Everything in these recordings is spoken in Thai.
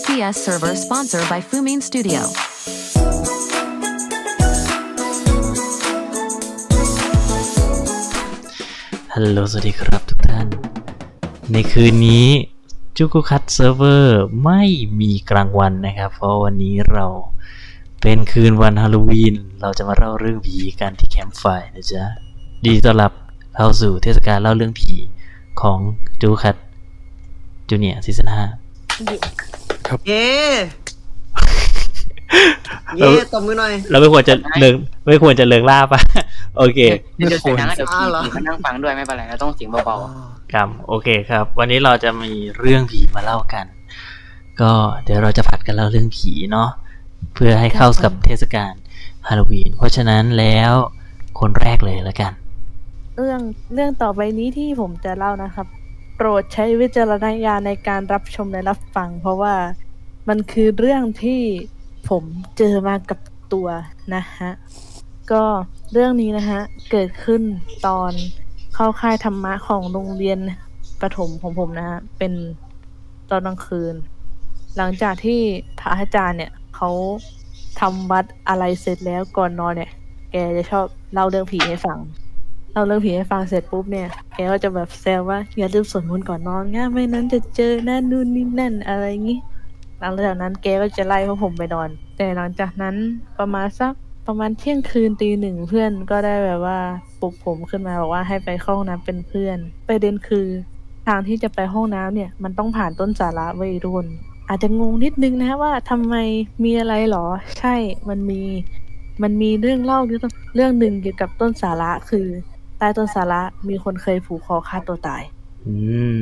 TTS server sponsored by Fumin Studio. ฮัลโหลสวัสดีครับทุกท่าน ในคืนนี้จูกุคัตเซิร์ฟเวอร์ไม่มีกลางวันนะครับ เพราะวันนี้เราเป็นคืนวันฮาโลวีน เราจะมาเล่าเรื่องผีกันที่แคมป์ไฟร์นะจ๊ะ ดีต้อนรับเข้าสู่เทศกาลเล่าเรื่องผีของจูกุคัตจูเนียซีซั่นห้า เย้เย้ตบมือหน่อย เราไม่ควรจะเลิงไม่ควรจะเลิงล่าปะโอเคเดี๋ยวเสียงดังแล้วเดี๋ยวอ่าผีเหรอผีมานั่งฟังด้วยไม่เป็นไรเราต้องเสียงเบาครับโอเคครับ วันนี้เราจะมีเรื่องผีมาเล่ากัน ก็เดี๋ยวเราจะผัดกันเล่าเรื่องผีเนาะเพื่อให้เข้ากับเทศกาลฮาโลวีนเพราะฉะนั้นแล้วคนแรกเลยแล้วกัน เรื่องเรื่องต่อไปนี้ที่ผมจะเล่านะครับโปรดใช้วิจารณญาณในการรับชมและรับฟัง เพราะว่ามันคือเรื่องที่ผมเจอมากับตัวนะฮะ ก็เรื่องนี้นะฮะ เกิดขึ้นตอนเข้าค่ายธรรมะของโรงเรียนประถมของผมนะฮะ เป็นตอนกลางคืน หลังจากที่พระอาจารย์เนี่ยเขาทำวัดอะไรเสร็จแล้วก่อนนอนเนี่ย แกจะชอบเล่าเรื่องผีให้ฟัง เราเรื่องผีให้ฟังเสร็จปุ๊บเนี่ยแกก็จะแบบแซวว่าอย่าลืมสวดมนต์ก่อนนอนง่ะไม่นั้นจะเจอนั่นนู่นนี่นั่นอะไรงี้หลังจากนั้นแกก็จะไล่พวกผมไปนอน แต่หลังจากนั้นประมาณสักประมาณเที่ยงคืนตีหนึ่งเพื่อนก็ได้แบบว่าปลุกผมขึ้นมาบอกว่าให้ไปเข้าห้องน้ำเป็นเพื่อนประเด็นคือ ทางที่จะไปห้องน้ำเนี่ย มันต้องผ่านต้นสาระวัยรุ่นอาจจะงงนิดนึงนะว่าทำไมมีอะไรหรอ ใช่มันมี มันมีเรื่องเล่าเรื่องเรื่องหนึ่งเกี่ยวกับต้นสาระคือ ใต้ต้นสาระมีคนเคยผูกคอฆ่าตัวตาย อืม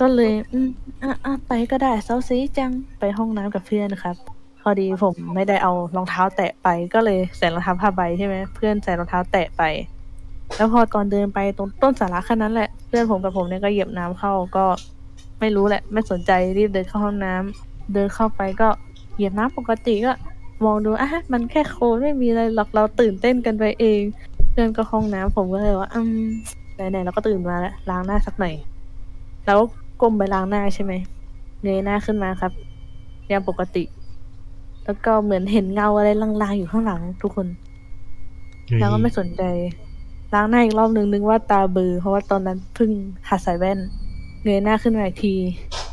ก็เลย อืมอะอะไปก็ได้เซาซีจังไปห้องน้ำกับเพื่อนครับ พอดีผมไม่ได้เอารองเท้าแตะไปก็เลยใส่รองเท้าผ้าใบใช่ไหมเพื่อนใส่รองเท้าแตะไป แล้วพอตอนเดินไปตรงต้นสาระแค่นั้นแหละเพื่อนผมกับผมเนี่ยก็เหยียบน้ำเข้าก็ไม่รู้แหละ ไม่สนใจรีบเดินเข้าห้องน้ำเดินเข้าไปก็เหยียบน้ำปกติก็ มองดูอะมันแค่โคลนไม่มีอะไรหรอกเราตื่นเต้นกันไปเอง เพื่อนก็ห้องน้ำผมก็เลยว่าอืมไหนๆเราก็ตื่นมาแล้วล้างหน้าสักหน่อย แล้วก้มไปล้างหน้าใช่ไหมเงยหน้าขึ้นมาครับอย่างปกติ แล้วก็เหมือนเห็นเงาอะไรลางๆอยู่ข้างหลัง ทุกคน แล้วก็ไม่สนใจ ล้างหน้าอีกรอบหนึ่งนึกว่าตาเบลอเพราะว่าตอนนั้นเพิ่งหัดใส่แว่น เงยหน้าขึ้นมาอีกที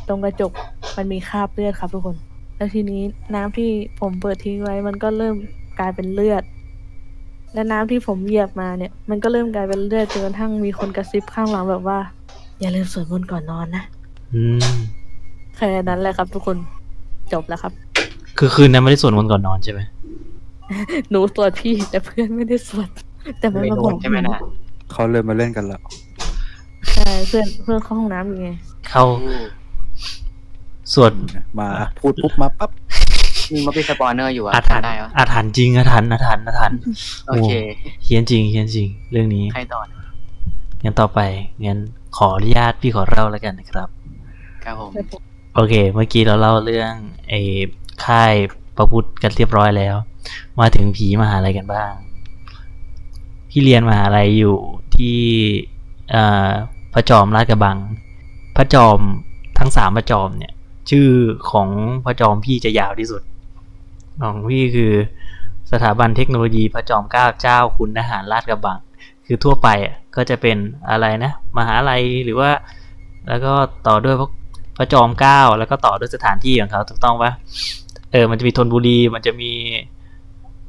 ตรงกระจกมันมีคราบเลือดครับ ทุกคน แล้วทีนี้น้ำที่ผมเปิดทิ้งไว้ มันก็เริ่มกลายเป็นเลือด และน้ำที่ผมเหยียบมาเนี่ย มันก็เริ่มกลายเป็นเลือดจนกระทั่งมีคนกระซิบข้างหลังแบบว่า อย่าลืมสวดมนต์ก่อนนอนนะอืมแค่นั้นแหละครับ ทุกคนจบแล้วครับ คือคืนนั้นไม่ได้สวดมนต์ก่อนนอนใช่ไหมหนูสวดพี่แต่เพื่อนไม่ได้สวดแต่ๆมันไม่มาโดบอนกใช่ไหมนะเขาเริ่มมาเล่นกันแล้วใช่เพื่อนเพื่อนเข้าห้องน้ำอยู่ไงเข้าสวดมาพูดปุ๊บมาปั๊บ มีมาเป็นสปอนเนอร์อยู่อะอาถรรได้พ์ปะอาถรรพ์จริงอาถรรพ์อาถรรพ์อาถรรพ์โอเคเฮี้ยนจริงเฮี้ยนจริง เรื่องนี้ใครต่องั้นต่อไปงั้นขออนุญาตพี่ขอเล่าแล้วกันนะครับครับผมโอเค เมื่อกี้เราเล่าเรื่องไอ้ค่ายประพุทธกันเรียบร้อยแล้ว มาถึงผีมหาลัยกันบ้าง พี่เรียนมหาลัยอยู่ที่เอ่อพระจอมราชกระบัง พระจอมทั้งสามพระจอมเนี่ย ชื่อของพระจอมพี่จะยาวที่สุด ของพี่คือสถาบันเทคโนโลยีพระจอมเกล้าเจ้าคุณทหารราชกระบัง คือทั่วไปอะก็จะเป็นอะไรนะ มหาลัยหรือว่า แล้วก็ต่อด้วยพวกพระจอมเกล้าแล้วก็ต่อด้วยสถานที่ของเขาถูกต้องปะเออมันจะมีธนบุรีมันจะมี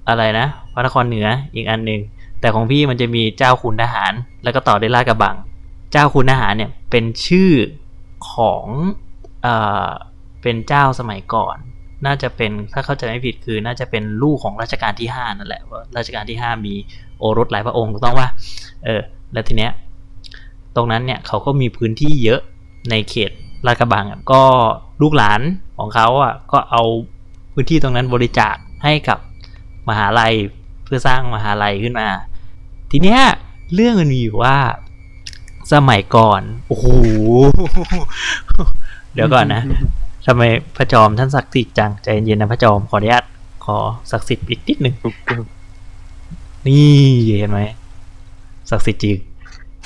อะไรนะพระนครเหนืออีกอันหนึ่งแต่ของพี่มันจะมีเจ้าคุณทหาร แล้วก็ต่อด้วยลาดกระบัง เจ้าคุณทหารเนี่ยเป็นชื่อของเอ่อเป็นเจ้าสมัยก่อน น่าจะเป็นถ้าเข้าใจไม่ผิดคือน่าจะเป็นลูกของรัชกาลที่ห้านั่นแหละว่ารัชกาลที่ห้ามีโอรสหลายพระองค์ถูกต้องปะเออแล้วทีเนี้ยตรงนั้นเนี่ยเขาก็มีพื้นที่เยอะในเขตลาดกระบังก็ลูกหลานของเขาอะก็เอาพื้นที่ตรงนั้นบริจาคให้กับมหาลัยเพื่อสร้างมหาลัยขึ้นมา ทีเนี้ยเรื่องมันมีอยู่ว่าสมัยก่อน โอ้โห เดี๋ยวก่อนนะ ทำไมพระจอมท่านศักดิ์สิทธิ์จังใจเย็นๆนะพระจอมขออนุญาตขอศักดิ์สิทธิ์อีกนิดหนึ่งนี่เห็นไหมศักดิ์สิทธิ์จริง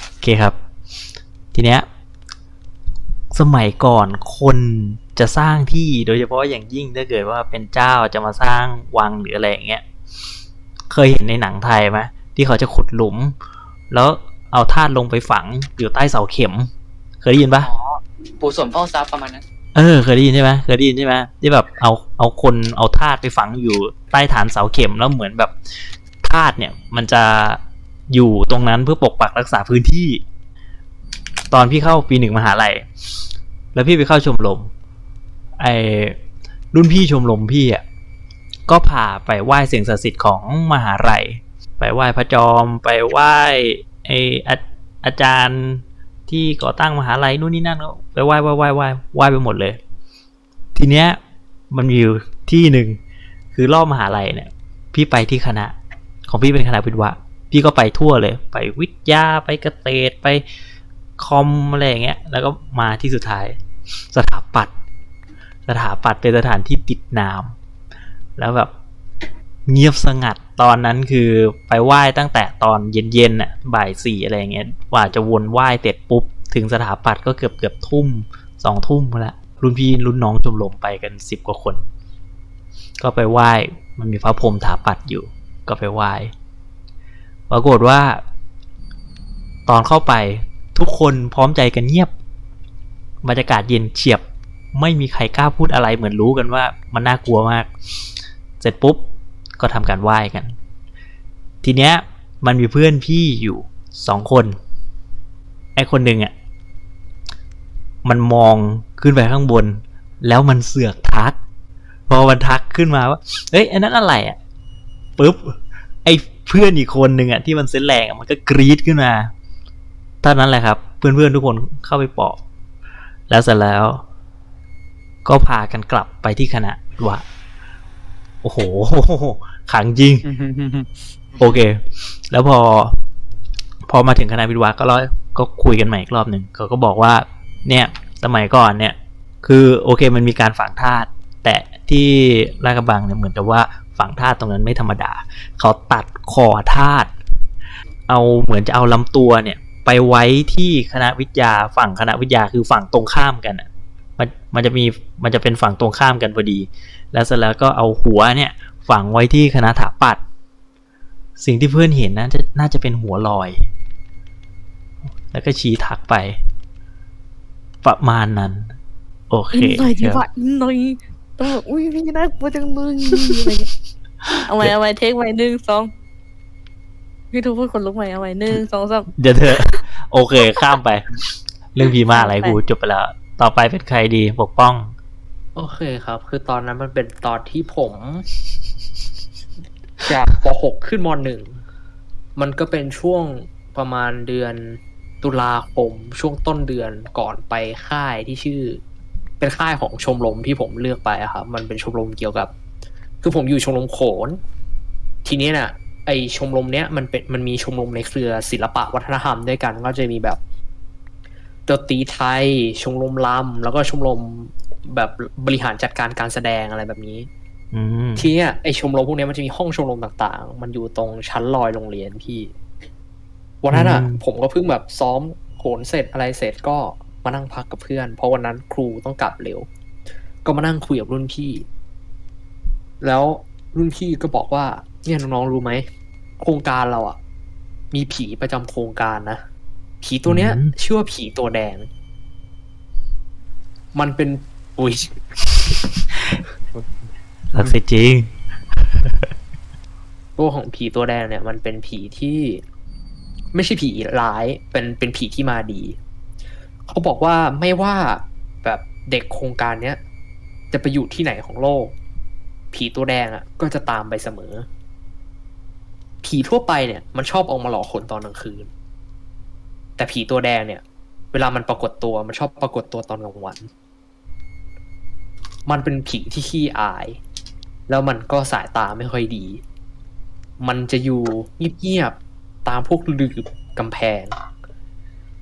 โอเคครับ ทีเนี้ยสมัยก่อนคนจะสร้างที่โดยเฉพาะอย่างยิ่งถ้าเกิดว่าเป็นเจ้าจะมาสร้างวังหรืออะไรอย่างเงี้ยเคยเห็นในหนังไทยไหมที่เขาจะขุดหลุม แล้วเอาธาตุลงไปฝังอยู่ใต้เสาเข็ม เคยได้ยินปะปู่สมเฝ้าทรัพย์ประมาณนั้น เออ เคยได้ยินใช่ไหมเคยได้ยินใช่ไหมที่แบบเอาเอาคนเอาธาตุไปฝังอยู่ใต้ฐานเสาเข็มแล้วเหมือนแบบธาตุเนี่ย มันจะอยู่ตรงนั้นเพื่อปกปักรักษาพื้นที่ ตอนพี่เข้าปีหนึ่งมหาลัยแล้วพี่ไปเข้าชมรมไอ้รุ่นพี่ชมรมพี่อะก็พาไปไหว้สิ่งศักดิ์สิทธิ์ของมหาลัย ไปไหว้พระจอม ไปไหว้ไอ้อาอาจารย์ ที่ก่อตั้งมหาลัยนู่นนี่นั่นก็ไปไหว้ไหว้ไหว้ไหว้ไหว้ไปหมดเลย ทีเนี้ยมันมีอยู่ที่หนึ่งคือรอบมหาลัยเนี่ย พี่ไปที่คณะ ของพี่เป็นคณะวิทย์พี่ก็ไปทั่วเลย ไปวิทยาไปเกษตรไปคอมอะไรอย่างเงี้ย แล้วก็มาที่สุดท้าย สถาปัตย์สถาปัตย์เป็นสถานที่ติดน้ำแล้วแบบเงียบสงัด ตอนนั้นคือไปไหว้ตั้งแต่ตอนเย็นๆน่ะบ่ายสี่อะไรเงี้ยกว่าจะวนไหว้เสร็จปุ๊บ ถึงสถาปัตย์ก็เกือบเกือบทุ่มสองทุ่มแล้วรุ่นพี่รุ่นน้องชมรมไปกันสิบกว่าคน ก็ไปไหว้มันมีพระพรหมถาปัดอยู่ ก็ไปไหว้ปรากฏว่า ตอนเข้าไปทุกคนพร้อมใจกันเงียบบรรยากาศเย็นเฉียบ ไม่มีใครกล้าพูดอะไรเหมือนรู้กันว่ามันน่ากลัวมาก เสร็จปุ๊บ ก็ทำการไหว้กัน ทีเนี้ยมันมีเพื่อนพี่อยู่สองคน ไอคนหนึ่งอะมันมองขึ้นไปข้างบน แล้วมันเสือกทัก พอมันทักขึ้นมาว่าเอ้ยอันนั้นอะไรอะปุ๊บไอเพื่อนอีกคนหนึ่งอะที่มันเส้นแรงมันก็กรีดขึ้นมาเท่านั้นแหละครับ เพื่อนๆทุกคนเข้าไปปอบแล้วเสร็จแล้ว ก็พากันกลับไปที่คณะว่า โอ้โหขังจริง โอเค แล้วพอ พอมาถึงคณะวิทย์วะก็ร้อยก็คุยกันใหม่อีกรอบหนึ่งเขาก็บอกว่า เนี่ย สมัยก่อนเนี่ย คือโอเคมันมีการฝังธาตุแต่ที่ลาดกระบังเนี่ยเหมือนกับว่าฝังธาตุตรงนั้นไม่ธรรมดา เขาตัดคอธาตุเอาเหมือนจะเอาลำตัวเนี่ย ไปไว้ที่คณะวิทยาฝั่งคณะวิทยาคือฝั่งตรงข้ามกันอะ มันมันจะมีมันจะเป็นฝั่งตรงข้ามกันพอดี แล้วเสร็จแล้วก็เอาหัวเนี่ยฝังไว้ที่คณะถาปัดสิ่งที่เพื่อนเห็นน่าจะน่าจะเป็นหัวลอย แล้วก็ชี้ทักไป ประมาณนั้น โอเคอินหน่อยดีครับว่าอินหน่อยต้องแบบอุ้ยพี่น่ากลัวจังเลยอะไรเงี้ยเอาไว้เอาไว้เทคไว้หนึ่งสองพี่ทูพูดคนลุกใหม่เอาไว้หนึ่งสองสามเดี๋ยวเธอะโอเค ข้ามไป เรื่องพีมาอะไรกูจบไปแล้ว ต่อไปเป็นใครดีปกป้อง โอเคครับ คือตอนนั้นมันเป็นตอนที่ผม จากป .6 ขึ้นม .1 มันก็เป็นช่วงประมาณเดือนตุลาคมช่วงต้นเดือนก่อนไปค่ายที่ชื่อ เป็นค่ายของชมรมที่ผมเลือกไปอะครับ มันเป็นชมรมเกี่ยวกับ คือผมอยู่ชมรมโขน ทีนี้น่ะ ไอชมรมเนี้ยมันเป็นมันมีชมรมในเครือศิลปะวัฒนธรรมด้วยกัน ก็จะมีแบบ ดนตรีไทย ชมรมลำแล้วก็ชมรมแบบบริหารจัดการการแสดงอะไรแบบนี้อืมทีเนี้ยไอชมรมพวกเนี้ยมันจะมีห้องชมรมต่างๆ มันอยู่ตรงชั้นลอยโรงเรียนพี่ วันนั้นอะอืมผมก็เพิ่งแบบซ้อมโขนเสร็จอะไรเสร็จก็มานั่งพักกับเพื่อน เพราะวันนั้นครูต้องกลับเร็ว ก็มานั่งคุยกับรุ่นพี่ แล้วรุ่นพี่ก็บอกว่า เนี่ยน้องๆรู้ไหมโครงการเราอะ มีผีประจำโครงการนะ ผีตัวเนี้ยอืมชื่อว่าผีตัวแดง มันเป็นอุ้ยศักดิ์สิทธิ์จริง ตัวของผีตัวแดงเนี่ย มันเป็นผีที่ ไม่ใช่ผีร้าย เป็นเป็นผีที่มาดี เขาบอกว่าไม่ว่าแบบเด็กโครงการเนี้ยจะไปอยู่ที่ไหนของโลก ผีตัวแดงอะ ก็จะตามไปเสมอ ผีทั่วไปเนี่ย มันชอบออกมาหลอกคนตอนกลางคืน แต่ผีตัวแดงเนี่ย เวลามันปรากฏตัวมันชอบปรากฏตัวตอนกลางวัน มันเป็นผีที่ขี้อาย แล้วมันก็สายตาไม่ค่อยดี มันจะอยู่เงียบๆตามพวกลืบกำแพง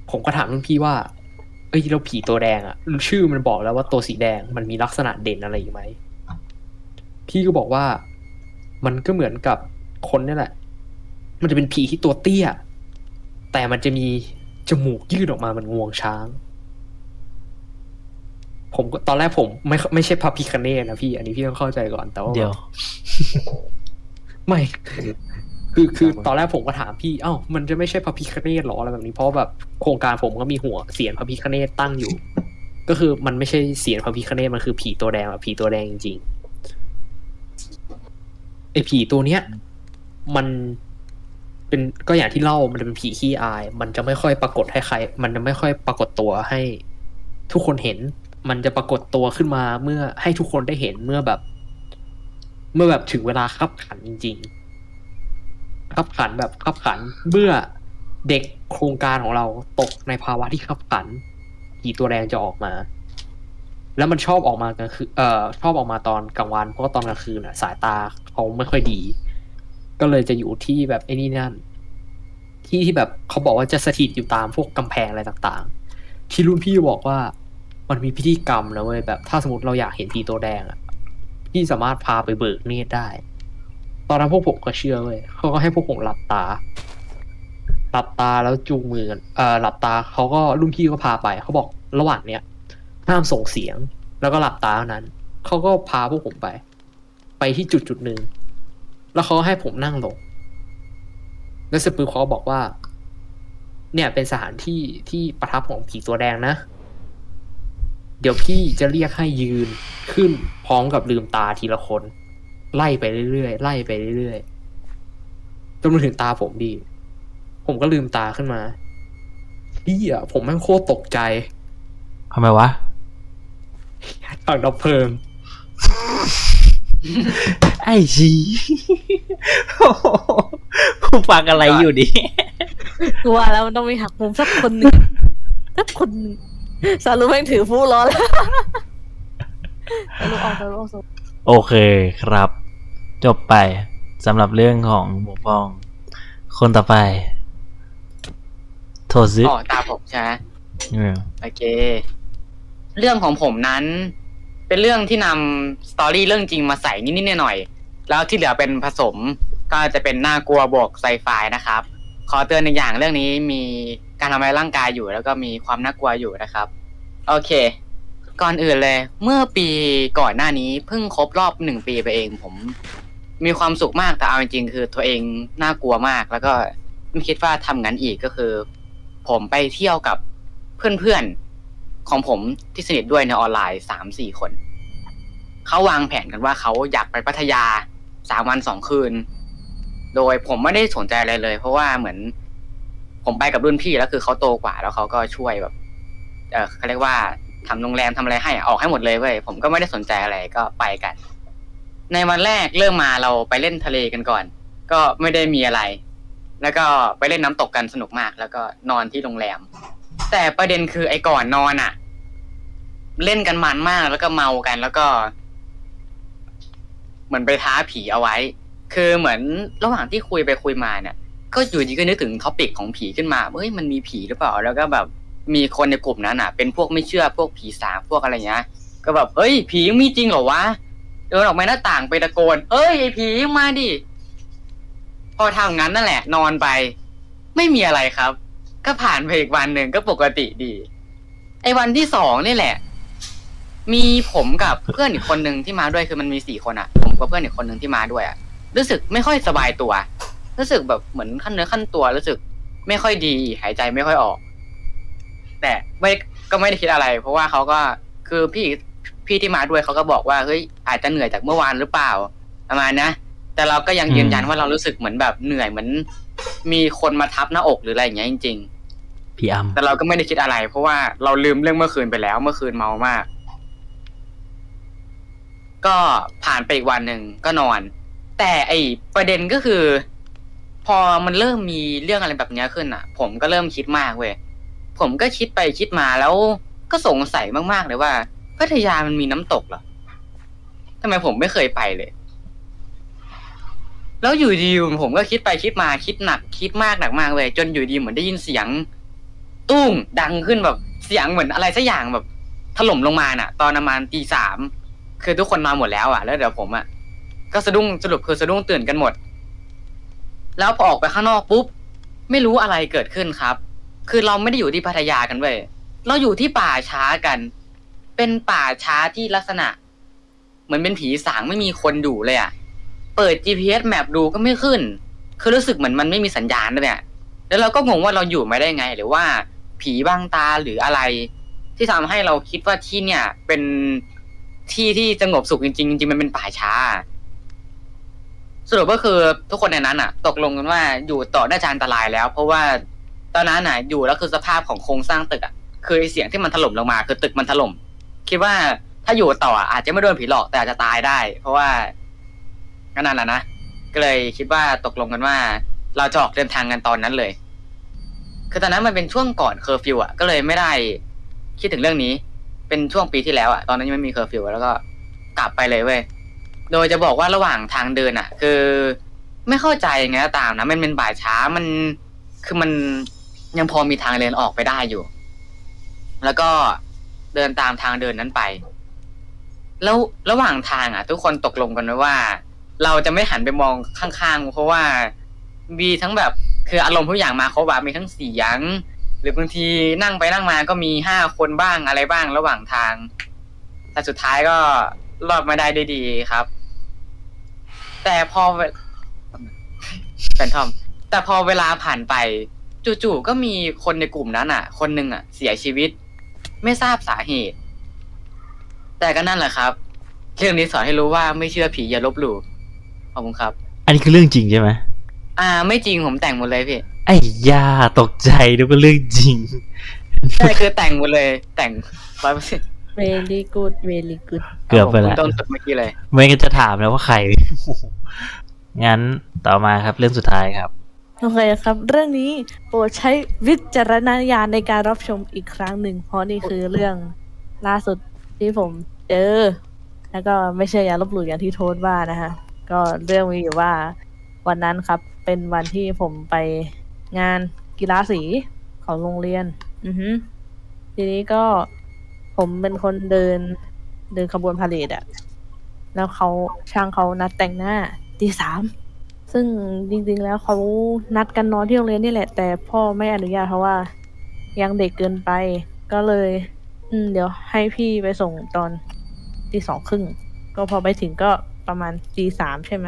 ผมก็ถามรุ่นพี่ว่า เอ้ยเราผีตัวแดงอะชื่อมันบอกแล้วว่าตัวสีแดงมันมีลักษณะเด่นอะไรอีกไหมพี่ก็บอกว่ามันก็เหมือนกับคนนี่แหละ มันจะเป็นผีที่ตัวเตี้ย แต่มันจะมี จมูกยืดออกมาเหมันงวงช้าง ผมก็ตอนแรกผมไม่ไม่ใช่พระพิคเนตนะพี่ อันนี้พี่ต้องเข้าใจก่อนแต่ว่าเดี๋ยว ไม่ คือคือตอนแรกผมก็ถามพี่ เอ้ามันจะไม่ใช่พระพิคเนตหรออะไรแบบนี้เพราะแบบโครงการผมก็มีหัวเสียนพระพิคเนตตั้งอยู่ ก็คือมันไม่ใช่เสียนพระพิคเนตมันคือผีตัวแดงอะผีตัวแดงจริงๆไอผีตัวเนี้ย มัน เป็นก็อย่างที่เล่ามันเป็นผีขี้อาย มันจะไม่ค่อยปรากฏให้ใคร มันจะไม่ค่อยปรากฏตัวให้ ทุกคนเห็น มันจะปรากฏตัวขึ้นมาเมื่อให้ทุกคนได้เห็นเมื่อแบบ เมื่อแบบถึงเวลาขับขันจริงๆขับขันแบบขับขันเมื่อเด็กโครงการของเราตกในภาวะที่ขับขันผีตัวแดงจะออกมา แล้วมันชอบออกมากลางคืนเอ่อชอบออกมาตอนกลางวัน เพราะว่าตอนกลางคืนอะ สายตาเขาไม่ค่อยดี ก็เลยจะอยู่ที่แบบไอ้นี่นั่น ที่ที่แบบเขาบอกว่าจะสถิตอยู่ตามพวกกำแพงอะไรต่างๆ ที่รุ่นพี่บอกว่ามันมีพิธีกรรมนะเว้ยแบบ ถ้าสมมติเราอยากเห็นผีตัวแดงอะพี่สามารถพาไปเบิกเนตรได้ ตอนนั้นพวกผมก็เชื่อเว้ยเขาก็ให้พวกผมหลับตา หลับตาแล้วจูงมือกันเอ่อหลับตาเขาก็รุ่นพี่ก็พาไปเขาบอกระหว่างเนี้ยห้ามส่งเสียง แล้วก็หลับตาเท่านั้นเขาก็พาพวกผมไป ไปที่จุดจุดหนึ่ง แล้วเขาให้ผมนั่งลง แล้วเสร็จปุ๊บเขาก็บอกว่า เนี่ยเป็นสถานที่ที่ประทับของผีตัวแดงนะ เดี๋ยวพี่จะเรียกให้ยืนขึ้นพร้อมกับลืมตาทีละคน ไล่ไปเรื่อยๆไล่ไปเรื่อยๆจนมาถึงตาผมดี ผมก็ลืมตาขึ้นมาพี่อะผมแม่งโคตรตกใจทำไมวะถังดับเพลิง ไอ้ชีผู้ฟังอะไรอยู่ดิกลัวแล้วมันต้องมีหักมุมสักคนหนึ่งสักคนหนึ่งสารุแม่งถือฟูร้อนแล้วสารุออกสารุออกสารุโอเคครับ จบไปสำหรับเรื่องของหมูฟอง คนต่อไป โทซึอ๋อตามผมใช่ไหมเออโอเค เรื่องของผมนั้น เป็นเรื่องที่นำสตอรี่เรื่องจริงมาใส่นิดๆหน่อยๆแล้วที่เหลือเป็นผสมก็จะเป็นน่ากลัวบวกไซไฟนะครับ ขอเตือนในอย่างเรื่องนี้มีการทำร้ายร่างกายอยู่ แล้วก็มีความน่ากลัวอยู่นะครับ โอเค ก่อนอื่นเลย เมื่อปีก่อนหน้านี้เพิ่งครบรอบหนึ่งปีไปเอง ผมมีความสุขมากแต่เอาจริงๆคือตัวเองน่ากลัวมาก แล้วก็ไม่คิดว่าทำงั้นอีกก็คือ ผมไปเที่ยวกับเพื่อนๆ ของผมที่สนิทด้วยในออนไลน์สามสี่คน เขาวางแผนกันว่าเขาอยากไปพัทยาสามวันสองคืน โดยผมไม่ได้สนใจอะไรเลย เพราะว่าเหมือน ผมไปกับรุ่นพี่แล้วคือเขาโตกว่า แล้วเขาก็ช่วยแบบ เออเขาเรียกว่าทำโรงแรมทำอะไรให้ออกให้หมดเลยเว้ยผมก็ไม่ได้สนใจอะไรก็ไปกัน ในวันแรกเริ่มมาเราไปเล่นทะเลกันก่อน ก็ไม่ได้มีอะไร แล้วก็ไปเล่นน้ำตกกันสนุกมาก แล้วก็นอนที่โรงแรม แต่ประเด็นคือไอ้ก่อนนอนอะเล่นกันมันมากแล้วก็เมากันแล้วก็ เหมือนไปท้าผีเอาไว้ คือเหมือนระหว่างที่คุยไปคุยมาเนี่ย ก็อยู่ดีก็นึกถึงท็อปิกของผีขึ้นมาเฮ้ยมันมีผีหรือเปล่า แล้วก็แบบมีคนในกลุ่มนั้นอะ เป็นพวกไม่เชื่อพวกผีสางพวกอะไรเงี้ยก็แบบเฮ้ย ผีมีจริงเหรอวะเดินออกมาหน้าต่างไปตะโกนเอ้ยไอ้ผีมาดิพอทำงั้นนั่นแหละ นอนไป ไม่มีอะไรครับ ก็ผ่านไปอีกวันหนึ่งก็ปกติดี ไอ้วันที่สองนี่แหละ มีผมกับเพื่อนอีกคนหนึ่งที่มาด้วยคือมันมีสี่คนอะผมกับเพื่อนอีกคนหนึ่งที่มาด้วยอะรู้สึกไม่ค่อยสบายตัว รู้สึกแบบเหมือนขั้นเนื้อขั้นตัวรู้สึก ไม่ค่อยดี หายใจไม่ค่อยออก แต่ไม่ก็ไม่ได้คิดอะไร เพราะว่าเขาก็คือพี่พี่ที่มาด้วยเขาก็บอกว่าเฮ้ยอาจจะเหนื่อยจากเมื่อวานหรือเปล่าประมาณนะแต่เราก็ยังยืนยันว่าเรารู้สึกเหมือนแบบเหนื่อยเหมือน มีคนมาทับหน้าอกหรืออะไรอย่างเงี้ยจริง ๆ พี่อัมแต่เราก็ไม่ได้คิดอะไร เพราะว่าเราลืมเรื่องเมื่อคืนไปแล้ว เมื่อคืนเมามาก ก็ผ่านไปอีกวันหนึ่งก็นอน แต่ไอประเด็นก็คือ พอมันเริ่มมีเรื่องอะไรแบบนี้ขึ้นอะ ผมก็เริ่มคิดมากเว้ยผมก็คิดไปคิดมาแล้วก็สงสัยมากๆเลยว่าพัทยามันมีน้ำตกเหรอทำไมผมไม่เคยไปเลย แล้วอยู่ดีผมก็คิดไปคิดมาคิดหนัก คิดมากหนักมากเลย จนอยู่ดีเหมือนได้ยินเสียง ตุ้งดังขึ้นแบบเสียงเหมือนอะไรสักอย่างแบบ ถล่มลงมาน่ะ ตอนประมาณตีสามคือทุกคนนอนหมดแล้วอะ แล้วเดี๋ยวผมอะก็สะดุ้งสรุปคือสะดุ้งตื่นกันหมด แล้วพอออกไปข้างนอกปุ๊บไม่รู้อะไรเกิดขึ้นครับ คือเราไม่ได้อยู่ที่พัทยากันเว้ยเราอยู่ที่ป่าช้ากัน เป็นป่าช้าที่ลักษณะ เหมือนเป็นผีสางไม่มีคนอยู่เลยอะเปิด GPS map ดูก็ไม่ขึ้น คือรู้สึกเหมือนมันไม่มีสัญญาณด้วยเนี่ยแล้วเราก็งงว่าเราอยู่ไม่ได้ไงหรือว่า ผีบังตาหรืออะไร ที่ทำให้เราคิดว่าที่เนี่ย เป็นที่ที่สงบสุขจริงๆจริงมันเป็นป่าช้า สรุปก็คือทุกคนในนั้นอะ ตกลงกันว่าอยู่ต่อน่าจะอันตรายแล้ว เพราะว่าตอนนั้นอะอยู่แล้วคือสภาพของโครงสร้างตึกอะคือเสียงที่มันถล่มลงมา คือตึกมันถล่มคิดว่าถ้าอยู่ต่ออะอาจจะไม่โดนผีหลอกแต่อาจจะตายได้ เพราะว่าก็นั่นแหละนะก็เลยคิดว่าตกลงกันว่า เราจะออกเดินทางกันตอนนั้นเลย คือตอนนั้นมันเป็นช่วงก่อนเคอร์ฟิวอะก็เลยไม่ได้คิดถึงเรื่องนี้ เป็นช่วงปีที่แล้วอะตอนนั้นยังไม่มีเคอร์ฟิวแล้วก็กลับไปเลยเว้ยโดยจะบอกว่าระหว่างทางเดินอะ คือ ไม่เข้าใจไงก็ตามนะมันเป็นบ่ายช้ามันคือมันยังพอมีทางเดินออกไปได้อยู่ แล้วก็เดินตามทางเดินนั้นไป แล้วระหว่างทางอะ ทุกคนตกลงกันไว้ว่า เราจะไม่หันไปมองข้างๆ เพราะว่ามีทั้งแบบ คืออารมณ์ทุกอย่างมาเขาแบบมีทั้งเสียง หรือบางทีนั่งไปนั่งมาก็มีห้าคนบ้างอะไรบ้างระหว่างทาง แต่สุดท้ายก็รอดมาได้ด้วยดีครับ แต่พอเวแฟนทอม แต่พอเวลาผ่านไป จู่ๆก็มีคนในกลุ่มนั้นอะ คนหนึ่งอะ เสียชีวิต ไม่ทราบสาเหตุ แต่ก็นั่นแหละครับ เรื่องนี้สอนให้รู้ว่าไม่เชื่อผีอย่าลบหลู่ขอบคุณครับ อันนี้คือเรื่องจริงใช่ไหม อ่า ไม่จริงผมแต่งหมดเลยพี่ไอ้ย่าตกใจนึกว่าเรื่องจริง ใช่คือแต่งหมดเลย แต่งร้อยเปอร์เซ็นต์ very good very good เกือบไปละต้นสุดเมื่อกี้เลย ไม่งั้นจะถามแล้วว่าใคร งั้นต่อมาครับเรื่องสุดท้ายครับ โอเคครับ เรื่องนี้โปรดใช้วิจารณญาณในการรับชมอีกครั้งหนึ่ง เพราะนี่คือเรื่องล่าสุดที่ผมเจอ แล้วก็ไม่ใช่อย่าลบหลู่อย่างที่โทษว่านะฮะ ก็เรื่องมีอยู่ว่าวันนั้นครับ เป็นวันที่ผมไปงานกีฬาสีของโรงเรียน อือฮึทีนี้ก็ผมเป็นคนเดิน เดินขบวนพาเหรดอะแล้วเขาช่างเขานัดแต่งหน้าตีสามซึ่งจริงๆแล้วเขานัดกันนอนที่โรงเรียนนี่แหละ แต่พ่อไม่อนุญาตเพราะว่า ยังเด็กเกินไป ก็เลย อืม เดี๋ยวให้พี่ไปส่งตอนตีสองครึ่งก็พอไปถึงก็ประมาณตีสามใช่ไหม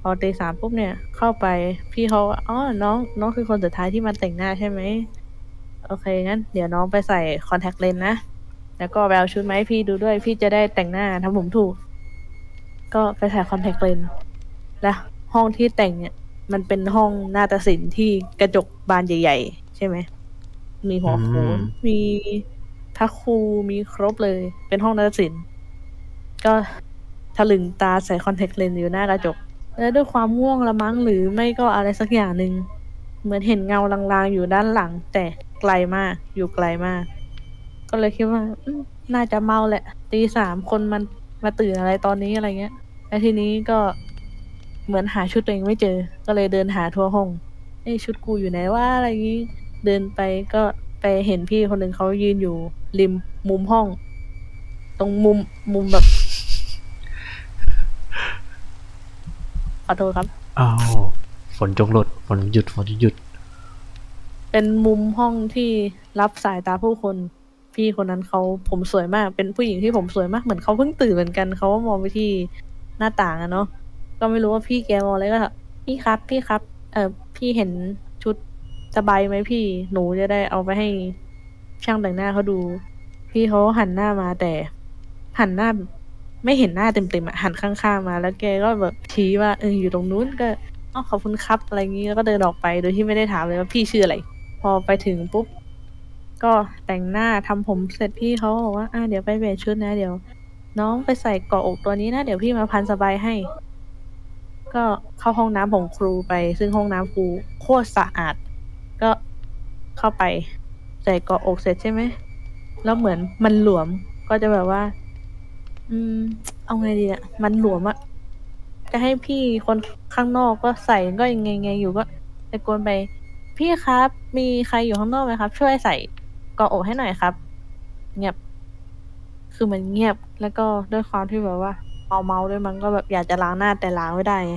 พอตีสามปุ๊บเนี่ยเข้าไปพี่เขาอ๋อน้องน้องคือคนสุดท้ายที่มาแต่งหน้าใช่ไหมโอเคงั้นเดี๋ยวน้องไปใส่คอนแทคเลนส์นะแล้วก็ไปเอาชุดมาให้พี่ดูด้วย พี่จะได้แต่งหน้าทำผมถูก ก็ไปใส่คอนแทคเลนส์และห้องที่แต่งเนี่ย มันเป็นห้องนาฏศิลป์ที่กระจกบานใหญ่ ๆ ใช่ไหมมีหัวโขนมมีทักคูมีครบเลย เป็นห้องนาฏศิลป์ก็ถลึงตาใส่คอนแทคเลนส์อยู่หน้ากระจก แล้วด้วยความง่วงละมั้งหรือไม่ก็อะไรสักอย่างหนึ่งเหมือนเห็นเงาลางๆอยู่ด้านหลัง แต่ไกลมากอยู่ไกลมาก ก็เลยคิดว่าอืมน่าจะเมาแหละตีสามคนมันมาตื่นอะไรตอนนี้อะไรเงี้ยแล้วทีนี้ก็เหมือนหาชุดตัวเองไม่เจอ ก็เลยเดินหาทั่วห้องไอ้ชุดกูอยู่ไหนว่าอะไรอย่างงี้เดินไปก็ไปเห็นพี่คนหนึ่งเขายืนอยู่ริมมุมห้อง ตรงมุมมุมแบบ ข อโทษครับ อ้าวฝนจงหลดฝนหยุดฝนหยุด เป็นมุมห้องที่รับสายตาผู้คน พี่คนนั้นเขาผมสวยมาก เป็นผู้หญิงที่ผมสวยมากเหมือนเขาเพิ่งตื่นเหมือนกันเขาก็มองไปที่หน้าต่างอะเนาะก็ไม่รู้ว่าพี่แกมองอะไรก็แบบพี่ครับ พี่ครับ เออพี่เห็นชุดสบายไหมพี่หนูจะได้เอาไปให้ช่างแต่งหน้าเขาดู พี่เขาหันหน้ามาแต่ หันหน้า ไม่เห็นหน้าเต็มๆอะหันข้างๆมา แล้วแกก็แบบชี้ว่าเอออยู่ตรงนู้นก็อ๋อขอบคุณครับอะไรอย่างงี้แล้วก็เดินออกไปโดยที่ไม่ได้ถามเลยว่าพี่ชื่ออะไร พอไปถึงปุ๊บ ก็แต่งหน้าทำผมเสร็จพี่เขาบอกว่าอ่าเดี๋ยวไปเปลี่ยนชุดนะเดี๋ยว น้องไปใส่เกาะอกตัวนี้นะเดี๋ยวพี่มาพันสบายให้ ก็เข้าห้องน้ำของครูไป ซึ่งห้องน้ำครูโคตรสะอาด ก็เข้าไปใส่เกาะอกเสร็จใช่ไหมแล้วเหมือนมันหลวมก็จะแบบว่า อืม เอาไงดีอะมันหลวมอะจะให้พี่คนข้างนอกก็ใส่ก็ยังไงไงอยู่ก็ตะโกนไป พี่ครับ มีใครอยู่ข้างนอกไหมครับ ช่วยใส่กาะอกให้หน่อยครับ เงียบ คือมันเงียบแล้วก็ด้วยความที่แบบว่าเมาเมาด้วยมันก็แบบอยากจะล้างหน้าแต่ล้างไม่ได้ไง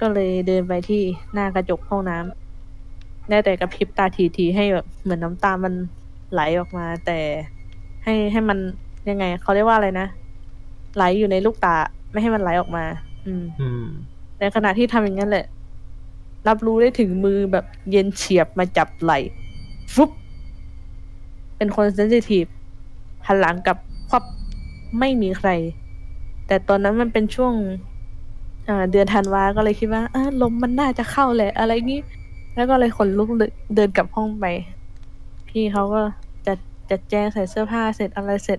ก็เลยเดินไปที่หน้ากระจกห้องน้ำได้แต่กระพริบตาทีๆให้แบบเหมือนน้ำตามันไหลออกมา แต่ให้ให้มันยังไงเขาเรียกว่าอะไรนะ ไหลอยู่ในลูกตา ไม่ให้มันไหลออกมา อืม อืม ในขณะที่ทำอย่างนั้นแหละ รับรู้ได้ถึงมือแบบเย็นเฉียบมาจับไหลฟุบเป็นคนเซนซิทีฟหันหลังกลับควับไม่มีใคร แต่ตอนนั้นมันเป็นช่วงอ่าเดือนธันวาก็เลยคิดว่าอ่าลมมันน่าจะเข้าแหละ อะไรงี้ แล้วก็เลยขนลุกเลยเดินกลับห้องไป พี่เขาก็จัดจัดแจงใส่เสื้อผ้าเสร็จอะไรเสร็จ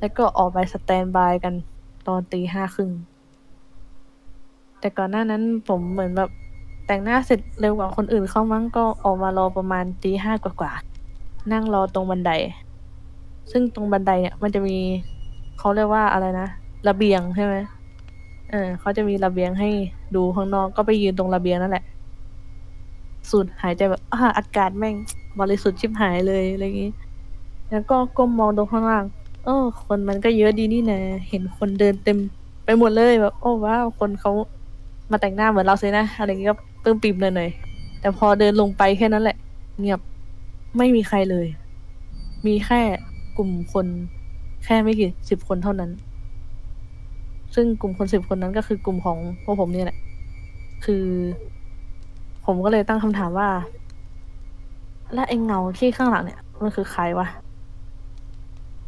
แล้วก็ออกไปสแตนบายกันตอนตีห้าครึ่ง แต่ก่อนหน้านั้นผมเหมือนแบบแต่งหน้าเสร็จเร็วกว่าคนอื่นเข้ามั้งก็ออกมารอประมาณตีห้ากว่าๆนั่งรอตรงบันได ซึ่งตรงบันไดเนี่ย มันจะมีเขาเรียกว่าอะไรนะระเบียงใช่ไหมเออเขาจะมีระเบียงให้ดูข้างนอกก็ไปยืนตรงระเบียงนั่นแหละ สูดหายใจแบบอาอากาศแม่งบริสุทธิ์ชิบหายเลยอะไรอย่างงี้ แล้วก็ก้มมองตรงข้างล่าง เออคนมันก็เยอะดีนี่นะเห็นคนเดินเต็มไปหมดเลยแบบโอ้ว้าวคนเขามาแต่งหน้าเหมือนเราเลยนะอะไรเงี้ยก็ปลื้มปิ่มหน่อยๆแต่พอเดินลงไปแค่นั้นแหละ เงียบไม่มีใครเลย มีแค่กลุ่มคน แค่ไม่กี่สิบคนเท่านั้น ซึ่งกลุ่มคนสิบคนนั้นก็คือกลุ่มของพวกผมเนี่ยแหละ คือ ผมก็เลยตั้งคำถามว่า แล้วไอ้เงาที่ข้างหลังเนี่ย มันคือใครวะ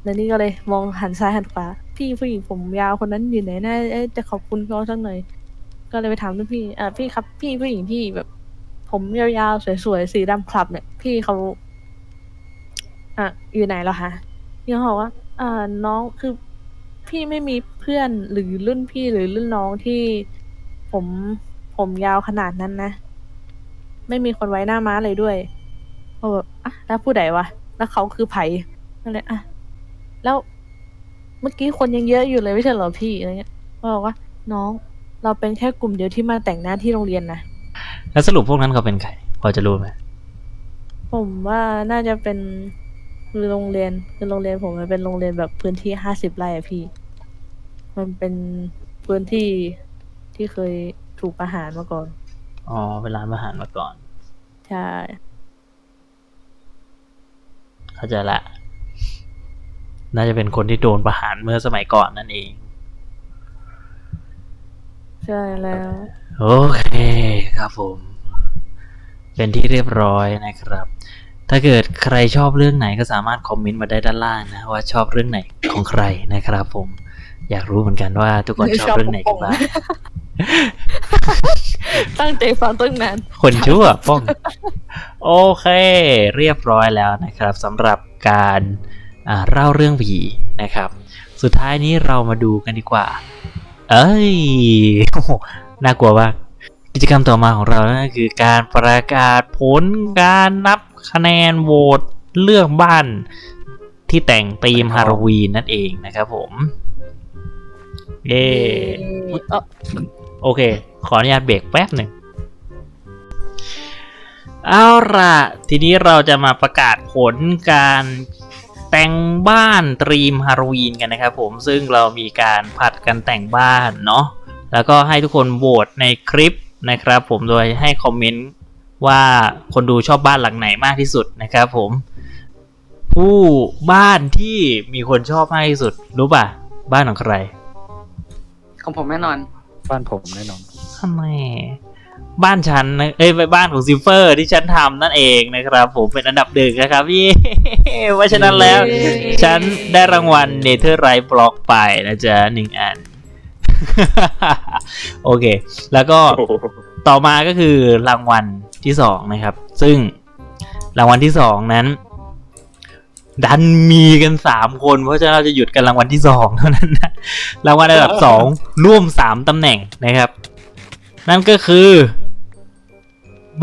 แล้วนี่ก็เลยมองหันซ้ายหันขวาพี่ผู้หญิงผมยาวคนนั้นอยู่ไหนนะเอ๊ะจะขอบคุณเขาสักหน่อย ก็เลยไปถามรุ่นพี่อ่าพี่ครับ พี่ผู้หญิงพี่แบบ ผมยาวๆสวยๆสีดำคลับเนี่ย พี่เขาอะอยู่ไหนแล้วคะพี่เขาบอกว่าอ่าน้องคือพี่ไม่มีเพื่อนหรือรุ่นพี่หรือรุ่นน้องที่ผมผมยาวขนาดนั้นนะ ไม่มีคนไว้หน้าม้าเลยด้วยก็แบบอะแล้วผู้ใดวะ แล้วเขาคือไผ่นั่นแหละอะ แล้วเมื่อกี้คนยังเยอะอยู่เลยไม่ใช่เหรอพี่อะไรเงี้ยก็บอกว่าน้องเราเป็นแค่กลุ่มเดียวที่มาแต่งหน้าที่โรงเรียนนะแล้วสรุปพวกนั้นเขาเป็นใครพอจะรู้ไหมผมว่าน่าจะเป็นคือโรงเรียนคือโรงเรียนผมมันเป็นโรงเรียนแบบพื้นที่ห้าสิบไร่อะพี่ มันเป็นพื้นที่ที่เคยถูกประหารมาก่อน อ๋อเป็นร้านอาหารมาก่อน ใช่ เข้าใจละ น่าจะเป็นคนที่โดนประหารเมื่อสมัยก่อนนั่นเอง ใช่แล้ว โอเคครับผม เป็นที่เรียบร้อยนะครับ ถ้าเกิดใครชอบเรื่องไหนก็สามารถคอมเมนต์มาได้ด้านล่างนะ ว่าชอบเรื่องไหนของใครนะครับผม อยากรู้เหมือนกันว่าทุกคนชอบเรื่องไหนกันบ้างตั้งใจฟังตั้งนานคนชั่วป้อง โอเค เรียบร้อยแล้วนะครับสำหรับการอ่า เล่าเรื่องผีนะครับ สุดท้ายนี้เรามาดูกันดีกว่า เอ้ยน่ากลัวมากกิจกรรมต่อมาของเรานั่นคือการประกาศผลการนับคะแนนโหวตเลือกบ้านที่แต่งธีมฮาโลวีนนั่นเองนะครับผมเย้เออโอเค ขออนุญาตเบรกแป๊บหนึ่งเอาล่ะทีนี้เราจะมาประกาศผลการ แต่งบ้านตรีมฮาโลวีนกันนะครับผมซึ่งเรามีการผัดกันแต่งบ้านเนาะแล้วก็ให้ทุกคนโหวตในคลิปนะครับ ผมโดยให้คอมเมนต์ว่าคนดูชอบบ้านหลังไหนมากที่สุดนะครับ ผม ผู้บ้านที่มีคนชอบมากที่สุด รู้ป่ะ บ้านของใคร ของผมแน่นอน บ้านผมแน่นอนทำไม บ้านฉันนะเอ้ยไปบ้านของซิลเฟอร์ที่ฉันทำนั่นเองนะครับ ผมเป็นอันดับหนึ่งนะครับเย้เพราะฉะนั้นแล้ว ฉันได้รางวัลเนเธอร์ไรบล็อกไปนะจ๊ะหนึ่งอัน โอเค แล้วก็ต่อมาก็คือรางวัลที่สองนะครับ ซึ่งรางวัลที่สองนั้น ดันมีกันสามคน เพราะฉะนั้นเราจะหยุดกันรางวัลที่สองเท่านั้นนะรางวัลอันดับสองร่วมสามตำแหน่งนะครับ นั่นก็คือ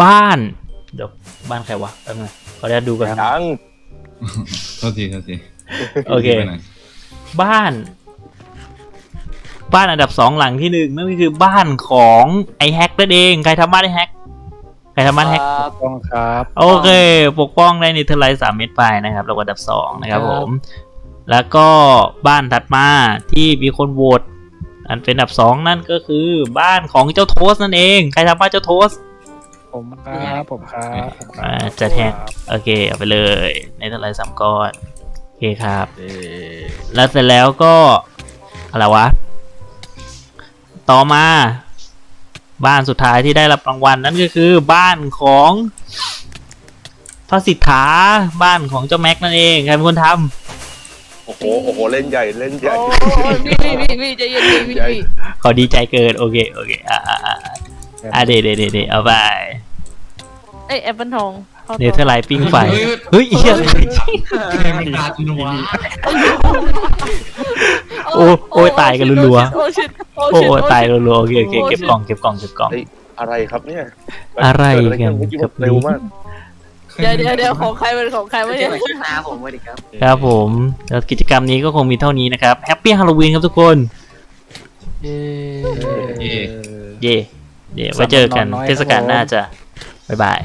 บ้าน เดี๋ยวบ้านใครวะแป๊บนึงขออนุญาตดูก่อนครับ ยังโทษทีโทษทีโอเค ไปหน่ยบ้าน บ้านอันดับสองหลังที่หนึ่งนั่นก็คือบ้านของไอแฮกนั่นเองใครทำบ้านไอแฮกใครทำบ้านแฮกต้องครับโอเค ปกป้องได้นิเทอร์ไลท์สามเม็ดไปนะครับรางวัลอันดับสองนะครับผม แล้วก็บ้านถัดมาที่มีคนโหวต อันเป็นอันดับสองนั่นก็คือบ้านของเจ้าโทสนั่นเอง ใครทำบ้านเจ้าโทสผมครับผมครับผมคอ่ารับจะแทนโอเคเอาไปเลย ในเท่าไรสามก้อนเคครับ แล้วเสร็จแล้วก็อะไรวะ ต่อมาบ้านสุดท้ายที่ได้รับรางวัลนั่นก็คือบ้านของพระสิทธาบ้านของเจ้าแม็กนั่นเองใครเป็นคนท โอ้โหโอ้โหเล่นใหญ่เล่นใหญ่พี่พี่พี่พี่ใจเย็นพี่พี่ำเขาดีใจเกินโอเคโอเคอะอะอะอะเดเดเดเดเอาไปเอ้ยแอปเปิลทองข้าเนต่อเธอร์ไลท์ปิ้งไฟเฮ้ยเฮียไม่กล้านัวโอ้โอ้ยตายกันรัวโอ้ชิตๆโอ้โอ้ยตายรัวๆโอเคโอเคเก็บกล่องเก็บกล่องเก็บกล่อง เฮ้ย อะไรครับเนี่ยอะไรเกิดกันเมื่อกี้ครัมับนเร็วมาก เดี๋ยวเดี๋ยวเดี๋ยวของใครเป็นของใครไม่ไม่ใช่ใช่ชื่อนาผมเลยครับ ครับผมแล้วกิจกรรมนี้ก็คงมีเท่านี้นะครับแฮปปี้ฮาโลวีนครับทุกคน เย่เย่เย่ไว้เจอกันเทศกาลหน้าจะบ๊ายบาย